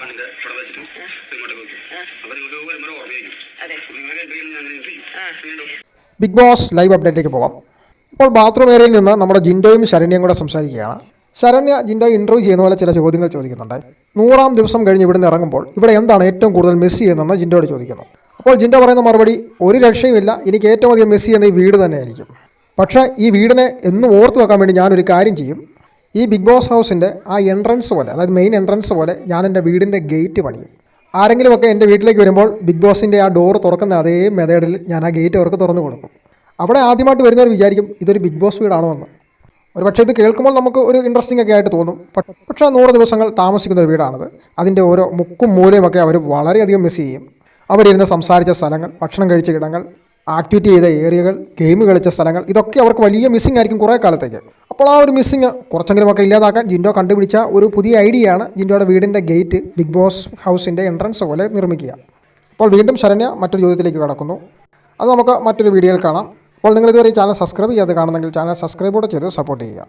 കണ്ണിന്റെ പടം വെച്ചിട്ട് ഇങ്ങോട്ടേക്ക് വെക്കും അപ്പൊ നിങ്ങൾക്ക് വരുമ്പോൾ ഓർമ്മയായിരിക്കും. അതെ. നിങ്ങൾക്ക് എൻട്രി ചെയ്യുമ്പോൾ ഞാൻ അങ്ങനെ ചെയ്യും? ബിഗ് ബോസ് ലൈവ് അപ്ഡേറ്റിലേക്ക് പോകാം. ഇപ്പോൾ ബാത്റൂം ഏരിയയിൽ നിന്ന് നമ്മുടെ ജിൻഡോയും ശരണ്യയും കൂടെ സംസാരിക്കുകയാണ്. ശരണ്യ ജിൻഡോ ഇന്റർവ്യൂ ചെയ്യുന്ന പോലെ ചില ചോദ്യങ്ങൾ ചോദിക്കുന്നുണ്ട്. നൂറാം ദിവസം കഴിഞ്ഞ് ഇവിടുന്ന് ഇറങ്ങുമ്പോൾ ഇവിടെ എന്താണ് ഏറ്റവും കൂടുതൽ മിസ് ചെയ്യുന്നതെന്ന് ജിൻഡോയോട് ചോദിക്കുന്നു. അപ്പോൾ ജിൻഡോ പറയുന്ന മറുപടി ഒരു രക്ഷയുമില്ല എനിക്ക് ഏറ്റവും അധികം മിസ് ചെയ്യുന്ന ഈ വീട് തന്നെയായിരിക്കും. പക്ഷേ ഈ വീടിനെ എന്നും ഓർത്തു വെക്കാൻ വേണ്ടി ഞാനൊരു കാര്യം ചെയ്യും. ഈ ബിഗ് ബോസ് ഹൗസിന്റെ ആ എൻട്രൻസ് പോലെ അതായത് മെയിൻ എൻട്രൻസ് പോലെ ഞാൻ എന്റെ വീടിന്റെ ഗേറ്റ് പണിയും. ആരെങ്കിലുമൊക്കെ എന്റെ വീട്ടിലേക്ക് വരുമ്പോൾ ബിഗ് ബോസിന്റെ ആ ഡോർ തുറക്കുന്ന അതേ മെത്തേഡിൽ ഞാൻ ആ ഗേറ്റ് അവർക്ക് തുറന്നു കൊടുക്കും. അവിടെ ആദ്യമായിട്ട് വരുന്നവർ വിചാരിക്കും ഇതൊരു ബിഗ് ബോസ് വീടാണോ എന്ന് ഒരു പക്ഷേ ഇത് കേൾക്കുമ്പോൾ നമുക്ക് ഒരു ഇൻട്രസ്റ്റിംഗ് ഒക്കെ ആയിട്ട് തോന്നും. പക്ഷേ നൂറ് ദിവസങ്ങൾ താമസിക്കുന്ന ഒരു വീടാണത്. അതിന്റെ ഓരോ മുക്കും മൂലയും ഒക്കെ അവർ വളരെയധികം മിസ് ചെയ്യും. അവരിരുന്ന് സംസാരിച്ച സ്ഥലങ്ങൾ ഭക്ഷണം കഴിച്ച ഇടങ്ങൾ ആക്ടിവിറ്റി ചെയ്ത ഏരിയകൾ ഗെയിം കളിച്ച സ്ഥലങ്ങൾ ഇതൊക്കെ അവർക്ക് വലിയ മിസ്സിംഗ് ആയിരിക്കും കുറേ കാലത്തേക്ക്. അപ്പോൾ ആ ഒരു മിസ്സിങ് കുറച്ചെങ്കിലുമൊക്കെ ഇല്ലാതാക്കാൻ ജിൻഡോ കണ്ടുപിടിച്ച ഒരു പുതിയ ഐഡിയയാണ് ജിൻഡോയുടെ വീടിന്റെ ഗേറ്റ് ബിഗ് ബോസ് ഹൗസിന്റെ എൻട്രൻസ് പോലെ നിർമ്മിക്കുക. അപ്പോൾ വീണ്ടും ശരണ്യ മറ്റൊരു ചോദ്യത്തിലേക്ക് കടക്കുന്നു. അത് നമുക്ക് മറ്റൊരു വീഡിയോയിൽ കാണാം. അപ്പോൾ നിങ്ങൾ ഇതുവരെ ചാനൽ സബ്സ്ക്രൈബ് ചെയ്യാതെ കാണുന്നെങ്കിൽ ചാനൽ സബ്സ്ക്രൈബ് കൂടെ ചെയ്ത് സപ്പോർട്ട് ചെയ്യുക.